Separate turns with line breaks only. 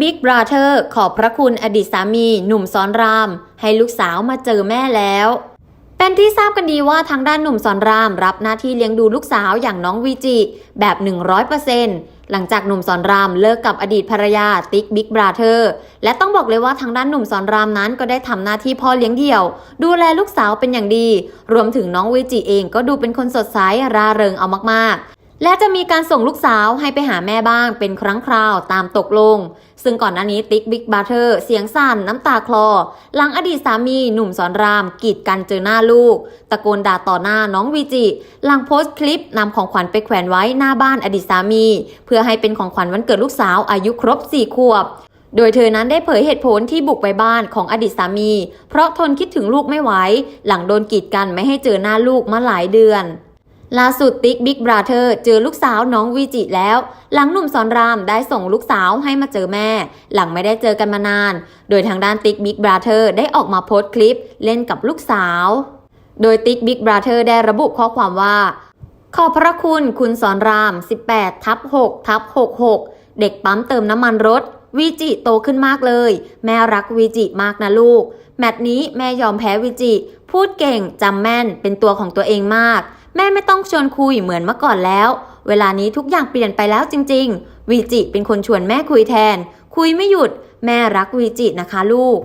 บิ๊กบราเธอร์ขอบพระคุณอดีตสามี หนุ่มสอนราม ให้ลูกสาวมาเจอแม่แล้ว เป็นที่ทราบกันดีว่าทางด้านหนุ่มสอนราม รับหน้าที่เลี้ยงดูลูกสาวอย่างน้องวีจิแบบ 100%หลังจากหนุ่มสอนรามเลิกกับอดีตภรรยาติ๊กบิ๊กบราเธอร์และต้องบอกเลยว่าทางด้านหนุ่มสอนรามนั้นก็ได้ทำหน้าที่พ่อเลี้ยงเดี่ยว ดูแลลูกสาวเป็นอย่างดี รวมถึงน้องวีจิเองก็ดูเป็นคนสดใสร่าเริงเอามากๆ และจะมีการส่งลูกสาวให้ไปหาแม่บ้างเป็นครั้งคราวตามตกลง ซึ่งก่อนหน้านี้ติ๊กบิ๊กบาร์เธอร์เสียงสั่นน้ำตาคลอ หลังอดีตสามีหนุ่มสอนรามกีดกันเจอหน้าลูก ตะโกนด่าต่อหน้าน้องวีจิ หลังโพสต์คลิปนำของขวัญไปแขวนไว้หน้าบ้านอดีตสามี เพื่อให้เป็นของขวัญวันเกิดลูกสาวอายุครบ4ขวบโดยเธอนั้นได้เผยเหตุผลที่บุกไปบ้านของอดีตสามี เพราะทนคิดถึงลูกไม่ไหว หลังโดนกีดกันไม่ให้เจอหน้าลูกมาหลายเดือน ล่าสุดติ๊กบิ๊กบราเธอร์เจอลูกสาวน้องวีจิแล้ว หลังหนุ่มสอนรามได้ส่งลูกสาวให้มาเจอแม่ หลังไม่ได้เจอกันมานาน โดยทางด้านติ๊กบิ๊กบราเธอร์ได้ออกมาโพสต์คลิปเล่นกับลูกสาว โดยติ๊กบิ๊กบราเธอร์ได้ระบุข้อความว่า ขอบพระคุณคุณสอนราม 18ทับ6ทับ66 เด็กปั๊มเติมน้ำมันรถวีจิโตขึ้นมากเลย แม่รักวีจิมากนะลูก แมตช์นี้แม่ยอมแพ้วีจิ พูดเก่งจำแม่นเป็นตัวของตัวเองมาก แม่ไม่ต้องชวนคุยเหมือนเมื่อก่อนแล้ว เวลานี้ทุกอย่างเปลี่ยนไปแล้วจริง ๆ วีจิเป็นคนชวนแม่คุยแทน คุยไม่หยุด แม่รักวีจินะคะลูก